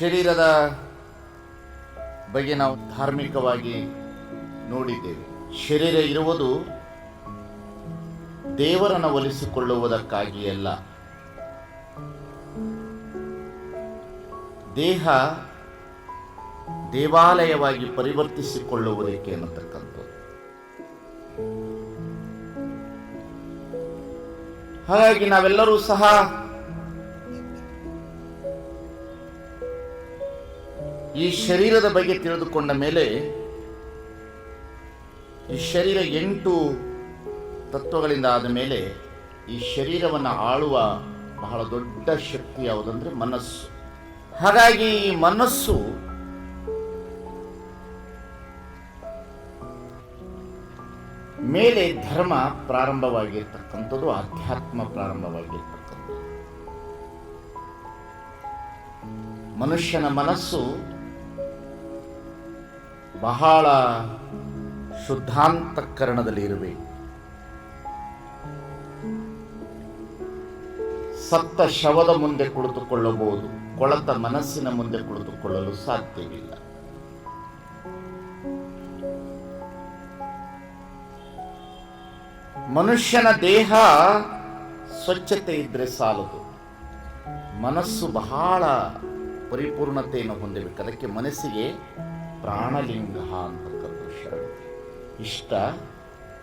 ಶರೀರದ ಬಗ್ಗೆ ನಾವು ಧಾರ್ಮಿಕವಾಗಿ ನೋಡಿದ್ದೇವೆ. ಶರೀರ ಇರುವುದು ದೇವರನ್ನು ಒಲಿಸಿಕೊಳ್ಳುವುದಕ್ಕಾಗಿ ಅಲ್ಲ. ದೇಹ ದೇವಾಲಯವಾಗಿ ಪರಿವರ್ತಿಸಿಕೊಳ್ಳುವುದಕ್ಕೆ ಅನ್ನತಕ್ಕಂಥದ್ದು. ಹಾಗಾಗಿ ನಾವೆಲ್ಲರೂ ಸಹ ಈ ಶರೀರದ ಬಗ್ಗೆ ತಿಳಿದುಕೊಂಡ ಮೇಲೆ ಈ ಶರೀರ ಎಂಟು ತತ್ವಗಳಿಂದ ಆದ ಮೇಲೆ ಈ ಶರೀರವನ್ನು ಆಳುವ ಬಹಳ ದೊಡ್ಡ ಶಕ್ತಿ ಯಾವುದಂದ್ರೆ ಮನಸ್ಸು. ಹಾಗಾಗಿ ಈ ಮನಸ್ಸು ಮೇಲೆ ಧರ್ಮ ಪ್ರಾರಂಭವಾಗಿರ್ತಕ್ಕಂಥದ್ದು, ಆಧ್ಯಾತ್ಮ ಪ್ರಾರಂಭವಾಗಿರ್ತಕ್ಕಂಥದ್ದು. ಮನುಷ್ಯನ ಮನಸ್ಸು ಬಹಳ ಶುದ್ಧಾಂತಕರಣದಲ್ಲಿ ಇರಬೇಕು. ಸತ್ತ ಶವದ ಮುಂದೆ ಕುಳಿತುಕೊಳ್ಳಬಹುದು, ಕೊಳತ ಮನಸ್ಸಿನ ಮುಂದೆ ಕುಳಿತುಕೊಳ್ಳಲು ಸಾಧ್ಯವಿಲ್ಲ. ಮನುಷ್ಯನ ದೇಹ ಸ್ವಚ್ಛತೆ ಇದ್ರೆ ಸಾಲದು. ಮನಸ್ಸು ಬಹಳ ಪರಿಪೂರ್ಣತೆಯನ್ನು ಹೊಂದಿರಬೇಕು. ಅದಕ್ಕೆ ಮನಸ್ಸಿಗೆ ಪ್ರಾಣಲಿಂಗ ಅಂತಕ್ಕಂಥ ಶರಣ ಇಷ್ಟ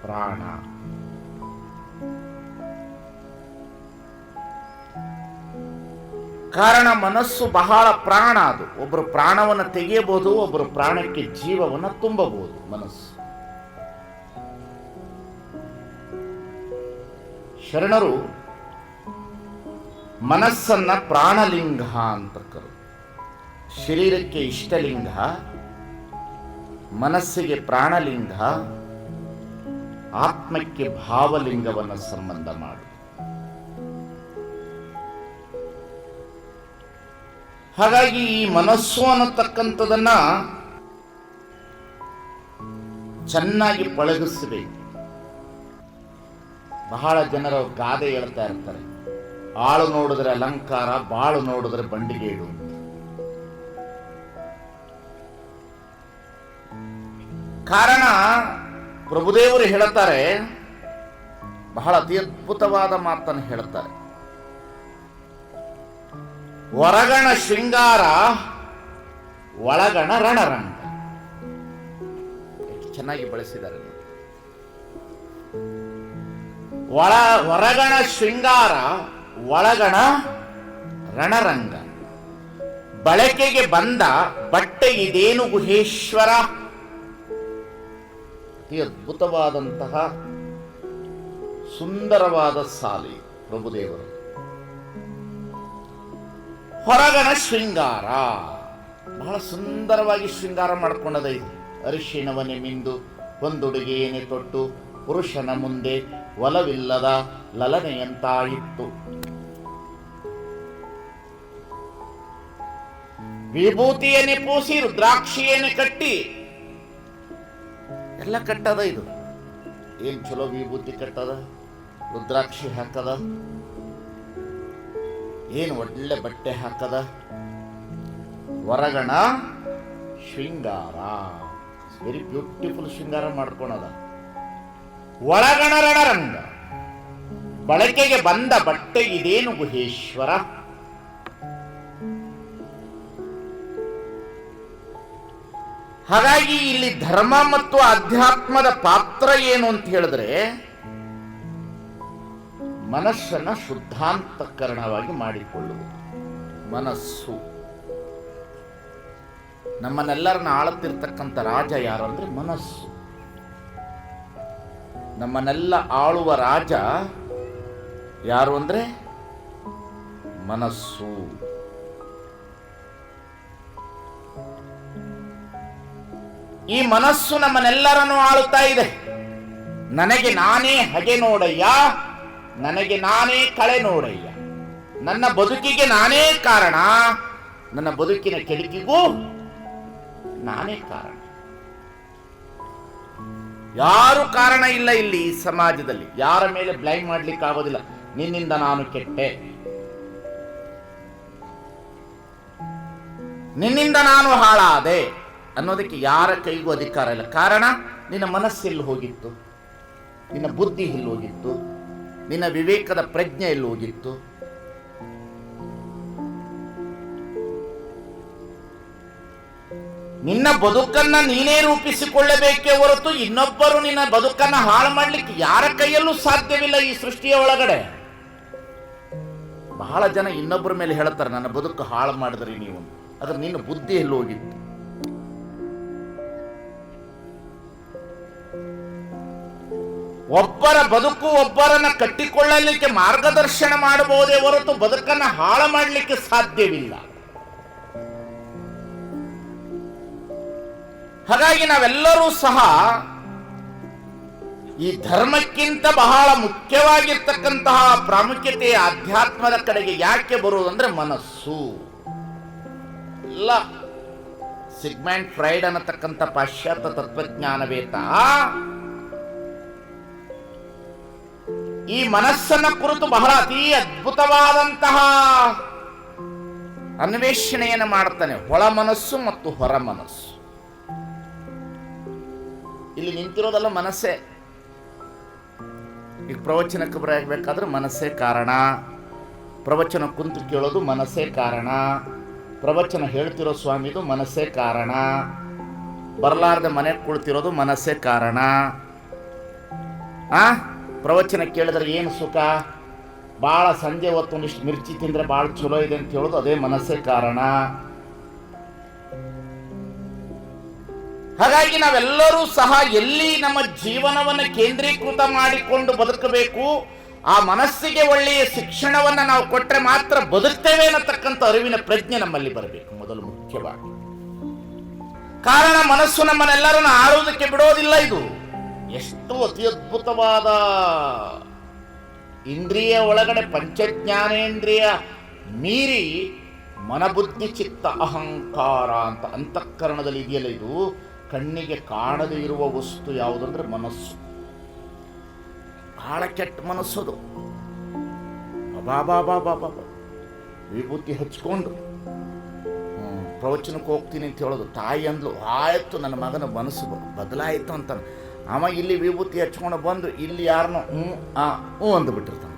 ಪ್ರಾಣ. ಕಾರಣ ಮನಸ್ಸು ಬಹಳ ಪ್ರಾಣ ಅದು. ಒಬ್ಬರು ಪ್ರಾಣವನ್ನು ತೆಗೆಯಬಹುದು ಒಬ್ಬರು ಪ್ರಾಣಕ್ಕೆ ಜೀವವನ್ನು ತುಂಬಬಹುದು ಮನಸ್ಸು. ಶರಣರು, ಮನಸ್ಸನ್ನ ಪ್ರಾಣಲಿಂಗ ಅಂತ ಕರು ಶರೀರಕ್ಕೆ ಇಷ್ಟಲಿಂಗ ಮನಸ್ಸಿಗೆ ಪ್ರಾಣಲಿಂಗ, ಆತ್ಮಕ್ಕೆ ಭಾವಲಿಂಗವನ್ನು ಸಂಬಂಧ ಮಾಡು. ಹಾಗಾಗಿ ಈ ಮನಸ್ಸು ಅನ್ನತಕ್ಕಂಥದನ್ನ ಚೆನ್ನಾಗಿ ಪಳಗಿಸಬೇಕು. ಬಹಳ ಜನರು ಗಾದೆ ಹೇಳ್ತಾ ಇರ್ತಾರೆ. ಆಳು ನೋಡಿದ್ರೆ ಅಲಂಕಾರ, ಬಾಳು ನೋಡಿದ್ರೆ ಬಂಡಿಗೇಡು ಕಾರಣ ಪ್ರಭುದೇವರು ಹೇಳುತ್ತಾರೆ, ಬಹಳ ಅತಿ ಅದ್ಭುತವಾದ ಮಾತನ್ನು ಹೇಳುತ್ತಾರೆ. ಹೊರಗಣ ಶೃಂಗಾರ, ಒಳಗಣ ರಣರಂಗ. ಚೆನ್ನಾಗಿ ಬಳಸಿದ್ದಾರೆ. ಒಳ ಹೊರಗಣ ಶೃಂಗಾರ, ಒಳಗಣ ರಣರಂಗ. ಬಳಕೆಗೆ ಬಂದ ಬಟ್ಟೆ ಇದೇನು ಗುಹೇಶ್ವರ? ಅತಿ ಅದ್ಭುತವಾದಂತಹ ಸುಂದರವಾದ ಸಾಲಿ ಪ್ರಭುದೇವರು. ಹೊರಗಣ ಶೃಂಗಾರ. ಬಹಳ ಸುಂದರವಾಗಿ ಶೃಂಗಾರ ಮಾಡಿಕೊಂಡದ ಅರಿಶಿಣವನೆ ಮಿಂದು ಒಂದುಡುಗೆಯೇನೆ ತೊಟ್ಟು ಪುರುಷನ ಮುಂದೆ ಒಲವಿಲ್ಲದ ಲಲನೆಯಂತಾಯಿತ್ತು. ವಿಭೂತಿಯನ್ನೇ ಪೂಸಿ ರುದ್ರಾಕ್ಷಿಯನ್ನೇ ಕಟ್ಟಿ ಎಲ್ಲ ಕಟ್ಟದ ಇದು. ಏನ್ ಚಲೋ ವಿಭೂತಿ ಕಟ್ಟದ? ರುದ್ರಾಕ್ಷಿ ಹಾಕದ? ಏನು ಒಳ್ಳೆ ಬಟ್ಟೆ ಹಾಕದ? ಹೊರಗಣ ಶೃಂಗಾರ. ವೆರಿ ಬ್ಯೂಟಿಫುಲ್ ಶೃಂಗಾರ ಮಾಡ್ಕೊಳದ. ಒಳಗಣ ರಣರಂಗ ಬಳಕೆಗೆ ಬಂದ ಬಟ್ಟೆ ಇದೇನು ಗುಹೇಶ್ವರ? ಹಾಗಾಗಿ ಇಲ್ಲಿ ಧರ್ಮ ಮತ್ತು ಅಧ್ಯಾತ್ಮದ ಪಾತ್ರ ಏನು ಅಂತ ಹೇಳಿದ್ರೆ, ಮನಸ್ಸನ್ನ ಶುದ್ಧಾಂತಕರಣವಾಗಿ ಮಾಡಿಕೊಳ್ಳುವುದು. ಮನಸ್ಸು. ನಮ್ಮನ್ನೆಲ್ಲರನ್ನ ಆಳುತ್ತಿರ್ತಕ್ಕಂಥ ರಾಜ ಯಾರು ಅಂದ್ರೆ ಮನಸ್ಸು. ನಮ್ಮನ್ನೆಲ್ಲ ಆಳುವ ರಾಜ ಯಾರು ಅಂದ್ರೆ ಮನಸ್ಸು. ಈ ಮನಸ್ಸು ನಮ್ಮನ್ನೆಲ್ಲರನ್ನು ಆಳುತ್ತಾ ಇದೆ. ನನಗೆ ನಾನೇ ಹಗೆ ನೋಡಯ್ಯ, ನನಗೆ ನಾನೇ ಕಳೆ ನೋಡಯ್ಯ. ನನ್ನ ಬದುಕಿಗೆ ನಾನೇ ಕಾರಣ, ನನ್ನ ಬದುಕಿನ ಕೆಡಕಿಗೂ ನಾನೇ ಕಾರಣ. ಯಾರು ಕಾರಣ ಇಲ್ಲ ಇಲ್ಲಿ ಸಮಾಜದಲ್ಲಿ. ಯಾರ ಮೇಲೆ ಬ್ಲೈಮ್ ಮಾಡ್ಲಿಕ್ಕೆ ಆಗೋದಿಲ್ಲ. ನಿನ್ನಿಂದ ನಾನು ಕೆಟ್ಟೆ. ನಿನ್ನಿಂದ ನಾನು ಹಾಳಾದೆ. ಅನ್ನೋದಕ್ಕೆ ಯಾರ ಕೈಗೂ ಅಧಿಕಾರ ಇಲ್ಲ. ಕಾರಣ, ನಿನ್ನ ಮನಸ್ಸೆಲ್ಲಿ ಹೋಗಿತ್ತು? ನಿನ್ನ ಬುದ್ಧಿ ಇಲ್ಲಿ ಹೋಗಿತ್ತು? ನಿನ್ನ ವಿವೇಕದ ಪ್ರಜ್ಞೆ ಇಲ್ಲಿ ಹೋಗಿತ್ತು? ನಿನ್ನ ಬದುಕನ್ನ ನೀನೇ ರೂಪಿಸಿಕೊಳ್ಳಬೇಕೇ ಹೊರತು ಇನ್ನೊಬ್ಬರು ನಿನ್ನ ಬದುಕನ್ನ ಹಾಳು ಮಾಡ್ಲಿಕ್ಕೆ ಯಾರ ಕೈಯಲ್ಲೂ ಸಾಧ್ಯವಿಲ್ಲ ಈ ಸೃಷ್ಟಿಯ ಒಳಗಡೆ. ಬಹಳ ಜನ ಇನ್ನೊಬ್ಬರ ಮೇಲೆ ಹೇಳ್ತಾರೆ, ನನ್ನ ಬದುಕು ಹಾಳು ಮಾಡಿದ್ರಿ ನೀವು ಅದ್ರ ನಿನ್ನ ಬುದ್ಧಿ ಎಲ್ಲಿ ಹೋಗಿತ್ತು? ಒಬ್ಬರ ಬದುಕು ಒಬ್ಬರನ್ನ ಕಟ್ಟಿಕೊಳ್ಳಲಿಕ್ಕೆ ಮಾರ್ಗದರ್ಶನ ಮಾಡಬಹುದೇ ಹೊರತು ಬದುಕನ್ನ ಹಾಳು ಮಾಡಲಿಕ್ಕೆ ಸಾಧ್ಯವಿಲ್ಲ. ಹಾಗಾಗಿ ನಾವೆಲ್ಲರೂ ಸಹ ಈ ಧರ್ಮಕ್ಕಿಂತ ಬಹಳ ಮುಖ್ಯವಾಗಿರ್ತಕ್ಕಂತಹ ಪ್ರಾಮುಖ್ಯತೆ ಆಧ್ಯಾತ್ಮದ ಕಡೆಗೆ ಯಾಕೆ ಬರುವುದಂದ್ರೆ ಮನಸ್ಸು. ಇಲ್ಲ ಸಿಗ್ಮೆಂಟ್ ಫ್ರೈಡ್ ಅನ್ನತಕ್ಕಂಥ ಪಾಶ್ಚಾತ್ಯ ತತ್ವಜ್ಞಾನವೇತ ಈ ಮನಸ್ಸನ್ನ ಕುರಿತು ಬಹಳ ಅತಿ ಅದ್ಭುತವಾದಂತಹ ಅನ್ವೇಷಣೆಯನ್ನು ಮಾಡ್ತಾನೆ ಒಳ ಮನಸ್ಸು ಮತ್ತು ಹೊರ ಮನಸ್ಸು. ಇಲ್ಲಿ ನಿಂತಿರೋದಲ್ಲ ಮನಸ್ಸೇ. ಈಗ ಪ್ರವಚನಕ್ಕೆ ಬರಬೇಕಾದ್ರೆ ಮನಸ್ಸೇ ಕಾರಣ. ಪ್ರವಚನ ಕುಂತು ಕೇಳೋದು ಮನಸ್ಸೇ ಕಾರಣ. ಪ್ರವಚನ ಹೇಳ್ತಿರೋ ಸ್ವಾಮಿದು ಮನಸ್ಸೇ ಕಾರಣ. ಬರಲಾರ್ದೆ ಮನೆಗೆ ಕುಳಿತಿರೋದು ಮನಸ್ಸೇ ಕಾರಣ. ಆ? ಪ್ರವಚನ ಕೇಳಿದ್ರೆ ಏನು ಸುಖ? ಭಾಳ ಸಂಜೆ ಹೊತ್ತು ಒಂದಿಷ್ಟು ಮಿರ್ಚಿ ತಿಂದರೆ ಭಾಳ ಚಲೋ ಇದೆ ಅಂತ ಹೇಳೋದು ಅದೇ ಮನಸ್ಸೇ ಕಾರಣ. ಹಾಗಾಗಿ ನಾವೆಲ್ಲರೂ ಸಹ ಎಲ್ಲಿ ನಮ್ಮ ಜೀವನವನ್ನು ಕೇಂದ್ರೀಕೃತ ಮಾಡಿಕೊಂಡು ಬದುಕಬೇಕು, ಆ ಮನಸ್ಸಿಗೆ ಒಳ್ಳೆಯ ಶಿಕ್ಷಣವನ್ನ ನಾವು ಕೊಟ್ಟರೆ ಮಾತ್ರ ಬದುಕ್ತೇವೆ ಅನ್ನತಕ್ಕಂಥ ಅರಿವಿನ ಪ್ರಜ್ಞೆ ನಮ್ಮಲ್ಲಿ ಬರಬೇಕು ಮೊದಲು ಮುಖ್ಯವಾಗಿ. ಕಾರಣ ಮನಸ್ಸು ನಮ್ಮನ್ನೆಲ್ಲರನ್ನು ಆಳುವುದಕ್ಕೆ ಬಿಡೋದಿಲ್ಲ ಇದು. ಎಷ್ಟು ಅತಿ ಅದ್ಭುತವಾದ ಇಂದ್ರಿಯ ಒಳಗಡೆ ಪಂಚಜ್ಞಾನೇಂದ್ರಿಯ ಮೀರಿ ಮನಬುದ್ಧಿ, ಚಿತ್ತ, ಅಹಂಕಾರ ಅಂತ ಅಂತಃಕರಣದಲ್ಲಿ ಇದೆಯಲ್ಲ ಇದು? ಕಣ್ಣಿಗೆ ಕಾಣದೇ ಇರುವ ವಸ್ತು ಯಾವುದಂದ್ರೆ ಮನಸ್ಸು. ಆಳ ಕೆಟ್ಟ ಮನಸ್ಸದು ಬಾಬಾ ಬಾಬಾ ಬಾಬಾ ವಿಭೂತಿ ಹಚ್ಕೊಂಡು ಪ್ರವಚನಕ್ಕೆ ಹೋಗ್ತೀನಿ ಅಂತ ಹೇಳೋದು. ತಾಯಿ ಅಂದ್ಲು, ಆಯಿತು, ನನ್ನ ಮಗನ ಮನಸ್ಸು ಬದಲಾಯಿತು ಅಂತ ಅವ ಇಲ್ಲಿ ವಿಭೂತಿ ಹಚ್ಕೊಂಡು ಬಂದು ಇಲ್ಲಿ ಯಾರನ್ನೂ ಹ್ಞೂ ಆ ಹ್ಞೂ ಅಂದ್ಬಿಟ್ಟಿರ್ತಾನೆ.